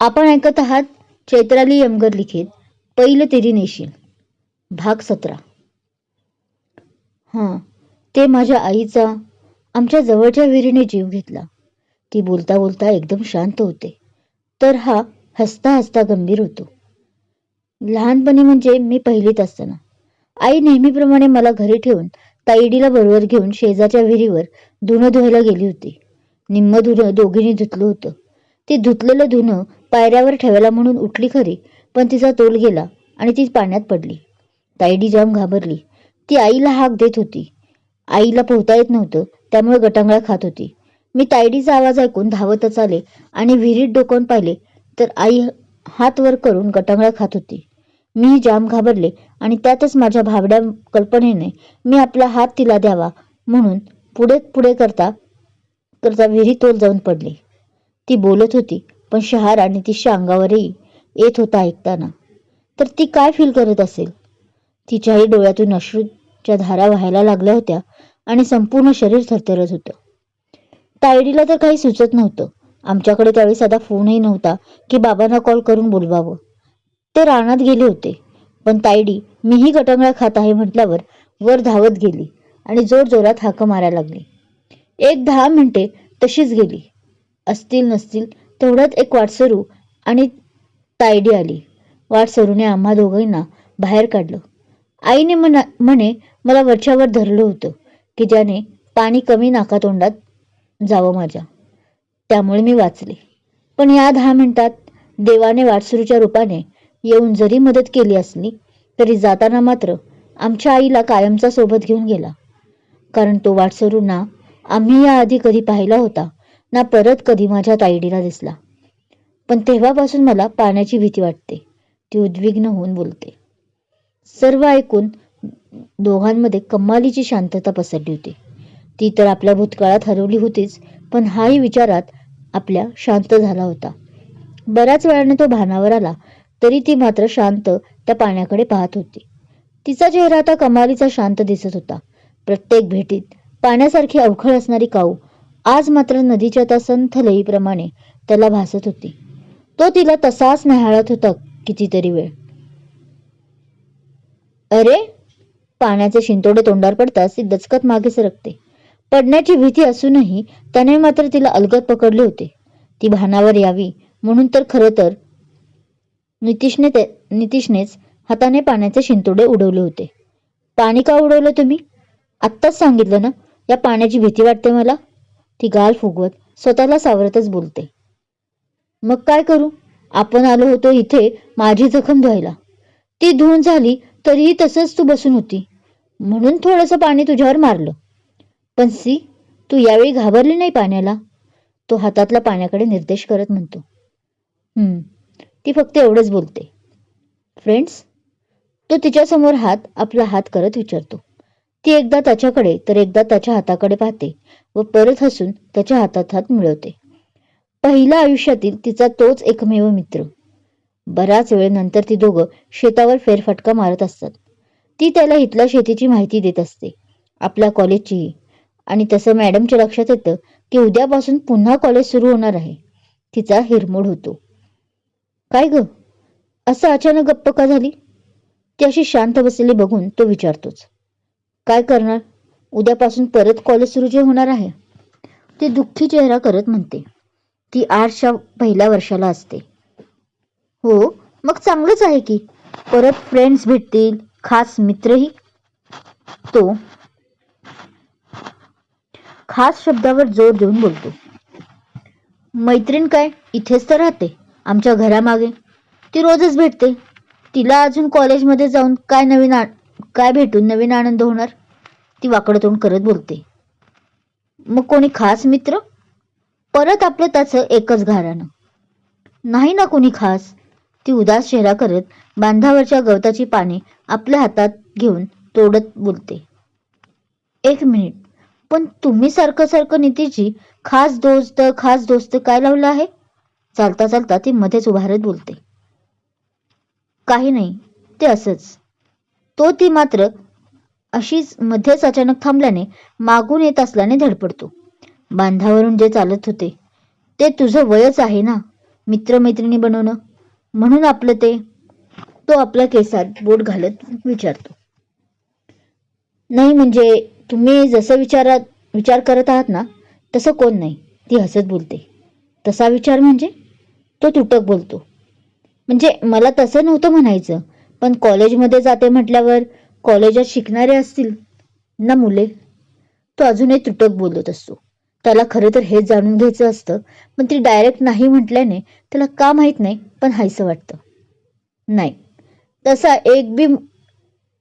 आपण ऐकत आहात चैत्राली यमगर लिखित पहिलं तेरी नेशील भाग सतरा. हां ते माझ्या आईचा आमच्या जवळच्या विहिरीने जीव घेतला. ती बोलता बोलता एकदम शांत होते. तर हा हसता हसता गंभीर होतो. लहानपणी म्हणजे मी पहिलीत असताना. आई नेहमीप्रमाणे मला घरी ठेवून ताईडीला बरोबर घेऊन शेजाच्या विहिरीवर धुणं धुवायला गेली होती. निम्म धुणं दोघींनी धुतलं होतं. ते धुतलेलं धुणं पायऱ्यावर ठेवायला म्हणून उठली खरी पण तिचा तोल गेला आणि ती पाण्यात पडली. ताईडी जाम घाबरली. ती आईला हाक देत होती. आईला पोहता येत नव्हतं त्यामुळे गटांगळा खात होती. मी तायडीचा आवाज ऐकून धावतच आले आणि विहिरीत डोकावून पाहिले तर आई हात वर करून गटांगळा खात होती. मी जाम घाबरले आणि त्यातच माझ्या भाबड्या कल्पनेने मी आपला हात तिला द्यावा म्हणून पुढे पुढे करता करता विहिरीत तोल जाऊन पडले. ती बोलत होती पण शहार आणि तिच्या अंगावरही येत होता ऐकताना. तर ती काय फील करत असेल? तिच्याही डोळ्यातून अश्रूच्या धारा व्हायला लागल्या होत्या आणि संपूर्ण शरीर थरथरत होतं. तायडीला तर काही सुचत नव्हतं. आमच्याकडे त्यावेळी साधा फोनही नव्हता की बाबांना कॉल करून बोलवावं. ते रानात गेले होते. पण तायडी मीही गटंगळा खात आहे म्हटल्यावर वर धावत गेली आणि जोर जोरात हाक मारायला लागली. एक दहा मिनिटे तशीच गेली. असतील नसतील तेवढ्यात एक वाटसरू आणि तायडी आली. वाटसरूने आम्हा दोघांना बाहेर काढलं. आईने मना म्हणे मला वरच्यावर धरलं होतं की ज्याने पाणी कमी नाकातोंडात जावं माझ्या. त्यामुळे मी वाचले. पण या दहा मिनिटात देवाने वाटसरूच्या रूपाने येऊन जरी मदत केली असली तरी जाताना मात्र आमच्या आईला कायमचा सोबत घेऊन गेला. कारण तो वाटसरूंना आम्ही याआधी कधी पाहिला होता ना परत कधी माझ्या ताईडीला दिसला. पण तेव्हापासून मला पाण्याची भीती वाटते. ती उद्विग्न होऊन बोलते. सर्व ऐकून दोघांमध्ये कमालीची शांतता पसरली होती. ती तर आपल्या भूतकाळात हरवली होतीच पण हाही विचारात आपल्या शांत झाला होता. बऱ्याच वेळाने तो भानावर आला तरी ती मात्र शांत त्या पाण्याकडे पाहत होती. तिचा चेहरा आता कमालीचा शांत दिसत होता. प्रत्येक भेटीत पाण्यासारखी अवखळ असणारी काऊ आज मात्र नदीच्या त्या संथ लईप्रमाणे त्याला भासत होती. तो तिला तसाच न्याहाळत होता कितीतरी वेळ. अरे पाण्याचे शिंतोडे तोंडावर पडताच ती दचकत मागे सरकते. पडण्याची भीती असूनही त्याने मात्र तिला अलगद पकडले होते. ती भानावर यावी म्हणून तर खरं तर नितीशने ते नितीशनेच हाताने पाण्याचे शिंतोडे उडवले होते. पाणी का उडवलं तुम्ही? आत्ताच सांगितलं ना? या पाण्याची भीती वाटते मला? ती गाल फुगवत स्वतःला सावरतच बोलते. मग काय करू? आपण आलो होतो इथे माझी जखम धुवायला. ती धुवून झाली तरीही तसंच तू बसून होती. म्हणून थोडंसं पाणी तुझ्यावर मारलं. पण सी तू यावेळी घाबरली नाही पाण्याला? तो हातातल्या पाण्याकडे निर्देश करत म्हणतो. हम्म ती फक्त एवढंच बोलते. फ्रेंड्स तो तिच्यासमोर हात आपला हात करत विचारतो. ती एकदा त्याच्याकडे तर एकदा त्याच्या हाताकडे पाहते व परत हसून त्याच्या हातात हात मिळवते. पहिल्या आयुष्यातील तिचा तोच एकमेव मित्र. बराच वेळ नंतर ती दोघं शेतावर फेरफटका मारत असतात. ती त्याला इथल्या शेतीची माहिती देत असते. आपल्या कॉलेजचीही आणि तसं मॅडमच्या लक्षात येतं की उद्यापासून पुन्हा कॉलेज सुरू होणार आहे. तिचा हिरमोड होतो. काय ग? असं अचानक गप्प का झाली? ती अशी शांत बसलेली बघून तो विचारतोच. काय करणार? उद्यापासून परत कॉलेज सुरू जे होणार आहे. ती दुःखी चेहरा करत म्हणते. ती आर्टच्या पहिल्या वर्षाला असते. हो मग चांगलंच आहे की. परत फ्रेंड्स भेटतील खास मित्रही. तो खास शब्दावर जोर देऊन बोलतो. मैत्रीण काय? इथेच तर राहते. आमच्या घरामागे. ती रोजच भेटते. तिला अजून कॉलेजमध्ये जाऊन काय नवीन आ काय भेटून नवीन आनंद होणार? ती वाकडं तोंड करत बोलते. मग कोणी खास मित्र? परत आपलं त्याचं एकच घराणं. नाही ना कोणी खास. ती उदास चेहरा करत बांधावरच्या गवताची पाने आपल्या हातात घेऊन तोडत बोलते. एक मिनिट. पण तुम्ही सारखं सारखं नितीची खास दोस्त खास दोस्त काय लावलं आहे? चालता चालता ती मध्येच उभारत बोलते. काही नाही. ते असंच. तो ती मात्र अशीच मध्येच अचानक थांबल्याने मागून येत असल्याने धडपडतो. बांधावरून जे चालत होते ते तुझं वयच आहे ना मित्रमैत्रिणी बनवणं? म्हणून आपलं ते तो आपल्या केसात बोट घालत विचारतो. नाही म्हणजे तुम्ही जसं विचारात विचार करत आहात ना तसं कोण नाही ती हसत बोलते. तसा विचार म्हणजे? तो तुटक बोलतो. म्हणजे मला तसं नव्हतं म्हणायचं पण कॉलेजमध्ये जाते म्हटल्यावर कॉलेजात शिकणारे असतील ना मुले? तो अजूनही तुटक बोलत असतो. त्याला खरं तर हेच जाणून घ्यायचं असतं पण ती डायरेक्ट नाही म्हटल्याने त्याला का माहीत नाही पण हायसं वाटतं. नाही. तसा एक बी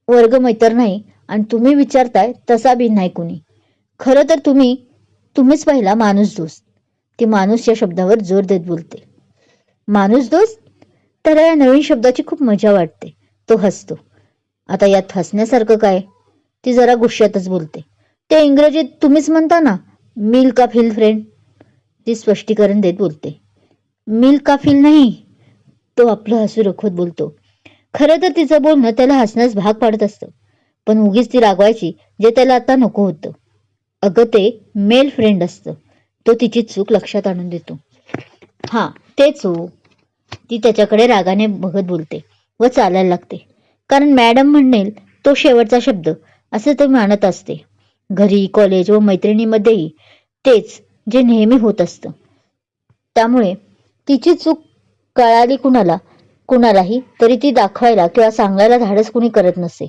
वर्ग मैत्र नाही आणि तुम्ही विचारताय तसा बी नाही कुणी. खरं तर तुम्ही तुम्हीच पहिला माणूस दोस्त. ती माणूस या शब्दावर जोर देत बोलते. माणूस दोस्त? त्याला या नवीन शब्दाची खूप मजा वाटते. तो हसतो. आता यात हसण्यासारखं काय? ती जरा गुस्स्यातच बोलते. ते इंग्रजीत तुम्हीच म्हणता ना मिल का फिल फ्रेंड ती स्पष्टीकरण देत बोलते. मिल का फिल नाही. तो आपलं हसू रखवत बोलतो. खरं तर तिचं बोलणं त्याला हसण्यास भाग पाडत असतं. पण उगीच ती रागवायची जे त्याला आता नको होतं. अगं ते मेल फ्रेंड असतं. तो तिची चूक लक्षात आणून देतो. हां तेच हो ती त्याच्याकडे रागाने बघत बोलते व चालायला लागते. कारण मॅडम म्हणेल तो शेवटचा शब्द असं ते मानत असते. घरी कॉलेज व मैत्रिणीमध्येही तेच जे नेहमी होत असतं. त्यामुळे तिची चूक कळाली कुणाला कुणालाही तरी ती दाखवायला किंवा सांगायला धाडस कुणी करत नसे.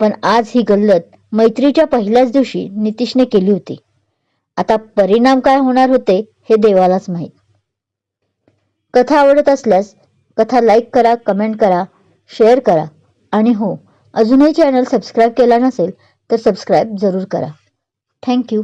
पण आज ही गल्लत मैत्रीच्या पहिल्याच दिवशी नितीशने केली होती. आता परिणाम काय होणार होते हे देवालाच माहीत. कथा आवडत असल्यास कथा लाईक करा कमेंट करा शेअर करा. आणि हो अजूनही चॅनल सबस्क्राईब केला नसेल तर सबस्क्राईब जरूर करा. थँक्यू